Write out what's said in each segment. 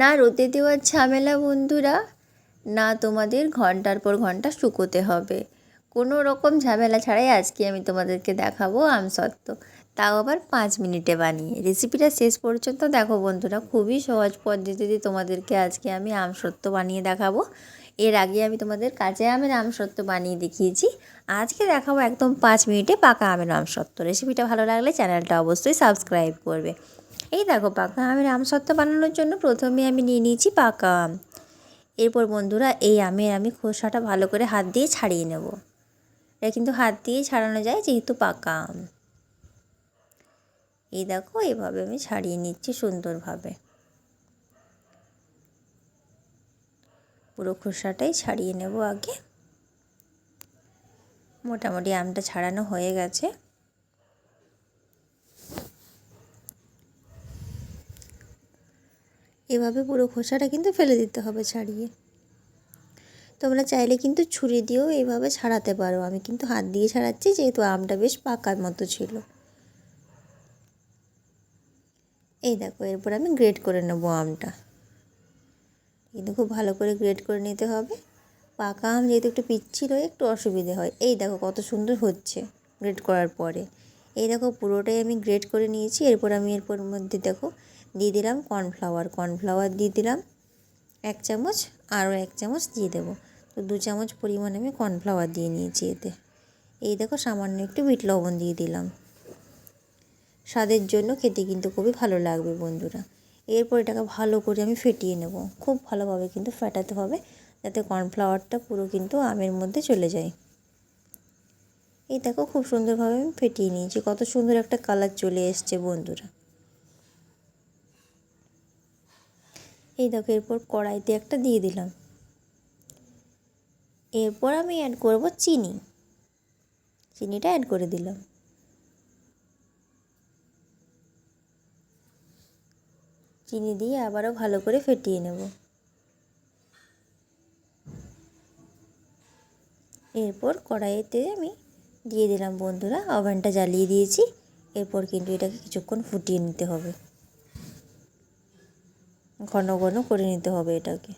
না রোদে দেওয়ার ঝামেলা বন্ধুরা, না তোমাদের ঘণ্টার পর ঘণ্টা শুকোতে হবে। কোনো রকম ঝামেলা ছাড়াই আজকে আমি তোমাদেরকে দেখাবো আমসত্ত্ব তাও আবার পাঁচ মিনিটে বানিয়ে। রেসিপিটা শেষ পর্যন্ত দেখো বন্ধুরা, খুবই সহজ পদ্ধতিতে তোমাদেরকে আজকে আমি আমসত্ত্ব বানিয়ে দেখাবো। এর আগে আমি তোমাদের কাঁচা আমের আমসত্ত্ব বানিয়ে দেখিয়েছি। আজকে দেখাবো একদম পাঁচ মিনিটে পাকা আমের আমসত্ত্ব রেসিপিটা ভালো লাগলে চ্যানেলটা অবশ্যই সাবস্ক্রাইব করবে। এই দেখো পাকা আমের আমসত্ত্ব বানানোর জন্য প্রথমে আমি নিয়ে নিয়েছি পাকা আম। এরপর বন্ধুরা এই আমের আমি খোসাটা ভালো করে হাত দিয়ে ছাড়িয়ে নেব। এটা কিন্তু হাত দিয়ে ছাড়ানো যায় যেহেতু পাকা আম। এই দেখো, এভাবে আমি ছাড়িয়ে নিচ্ছি সুন্দরভাবে। পুরো খোসাটাই ছাড়িয়ে নেব আগে। মোটামুটি আমটা ছাড়ানো হয়ে গেছে। এভাবে পুরো খোসাটা কিন্তু ফেলে দিতে হবে ছাড়িয়ে। তোমরা চাইলে কিন্তু ছুরি দিয়েও এইভাবে ছাড়াতে পারো। আমি কিন্তু হাত দিয়ে ছাড়াচ্ছি, যেহেতু আমটা বেশ পাকার মতো ছিল। এই দেখো, এরপর আমি গ্রেড করে নেব আমটা। কিন্তু খুব ভালো করে গ্রেড করে নিতে হবে। পাকা আম যেহেতু একটু পিচ্ছিল, একটু অসুবিধে হয়। এই দেখো, কত সুন্দর হচ্ছে গ্রেড করার পরে। এই দেখো, পুরোটাই আমি গ্রেড করে নিয়েছি। এরপর আমি এরপর মধ্যে দেখো দিয়ে দিলাম কর্নফ্লাওয়ার। কর্নফ্লাওয়ার দিয়ে দিলাম এক চামচ, আরও এক চামচ দিয়ে দেবো। তো দু চামচ পরিমাণ আমি কর্নফ্লাওয়ার দিয়ে নিয়েছি এতে। এই দেখো সামান্য একটু বিট লবণ দিয়ে দিলাম। স্বাদের জন্য খেতে কিন্তু খুবই ভালো লাগবে বন্ধুরা। এরপর এটাকে ভালো করে আমি ফেটিয়ে নেব। খুব ভালোভাবে কিন্তু ফেটাতে হবে যাতে কর্নফ্লাওয়ারটা পুরো কিন্তু আমের মধ্যে চলে যায়। এই দেখো খুব সুন্দরভাবে আমি ফেটিয়ে নিয়েছি। কত সুন্দর একটা কালার চলে এসছে বন্ধুরা। এই দেখো, এরপর কড়াইতে একটা দিয়ে দিলাম। এরপর আমি অ্যাড করব চিনি। চিনিটা অ্যাড করে দিলাম। চিনি দিয়ে আবারও ভালো করে ফেটিয়ে নেব। এরপর কড়াইতে আমি দিয়ে দিলাম বন্ধুরা ওভেনটা জ্বালিয়ে দিয়েছি। এরপর কিন্তু এটাকে কিছুক্ষণ ফুটিয়ে নিতে হবে। ঘন ঘন করে নিতে হবে এটাকে।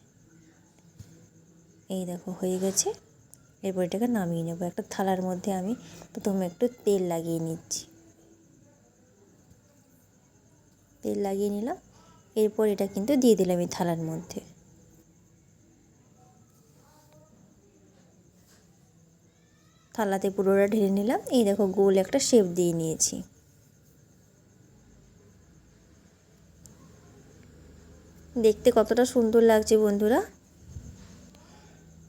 এই দেখো, হয়ে গেছে। এরপর এটাকে নামিয়ে নেব। একটা থালার মধ্যে আমি প্রথমে একটু তেল লাগিয়ে নিচ্ছি। তেল লাগিয়ে নিলাম। এরপর এটা কিন্তু দিয়ে দিলাম এই থালার মধ্যে। থালাতে পুরোটা ঢেলে নিলাম। এই দেখো, গোল একটা শেপ দিয়ে নিয়েছি। দেখতে কতটা সুন্দর লাগছে বন্ধুরা।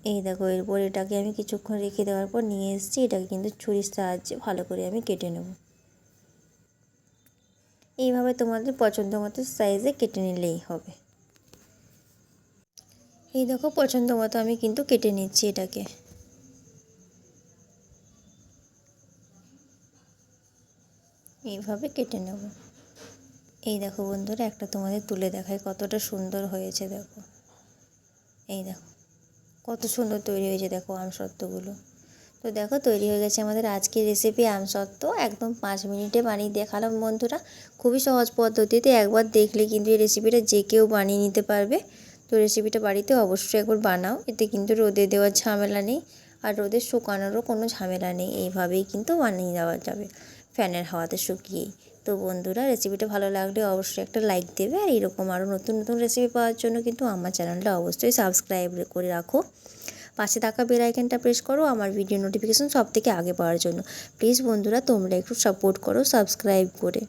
এই দেখো, এরপর এটাকে আমি কিছুক্ষণ রেখে দেওয়ার পর নিয়ে এসেছি, এটাকে কিন্তু ছুরির সাহায্যে ভালো করে আমি কেটে নেব। এইভাবে তোমাদের পছন্দ মতো সাইজে কেটে নিলেই হবে। এই দেখো, পছন্দ মতো আমি কিন্তু কেটে নিচ্ছি এটাকে। এইভাবে কেটে নেব। এই দেখো বন্ধুরা, একটা তোমাদের তুলে দেখায় কতটা সুন্দর হয়েছে, দেখো। এই দেখো, কত সুন্দর তৈরি হয়েছে, দেখো আমসত্ত্বগুলো তো দেখো, তৈরি হয়ে গেছে আমাদের আজকের রেসিপি আমসত্ত্ব একদম পাঁচ মিনিটে বানিয়ে দেখালাম বন্ধুরা। খুবই সহজ পদ্ধতিতে একবার দেখলে কিন্তু এই রেসিপিটা যে কেউ বানিয়ে নিতে পারবে। তো রেসিপিটা বাড়িতে অবশ্যই একবার বানাও, এতে কিন্তু রোদে দেওয়ার ঝামেলা নেই। আর রোদে শুকানোরও কোনো ঝামেলা নেই, এইভাবেই কিন্তু বানিয়ে দেওয়া যাবে। ফ্যানের হাওয়াতে শুকিয়েই। তো বন্ধুরা রেসিপিটা ভালো লাগলে অবশ্যই একটা লাইক দেবে। আর এরকম আরও নতুন নতুন রেসিপি পাওয়ার জন্য কিন্তু আমার চ্যানেলটা অবশ্যই সাবস্ক্রাইব করে রাখো। পাশে থাকা বেল আইকনটা প্রেস করো আমার ভিডিও নোটিফিকেশন সব থেকে আগে পাওয়ার জন্য। প্লিজ বন্ধুরা তোমরা একটু সাপোর্ট করো সাবস্ক্রাইব করে।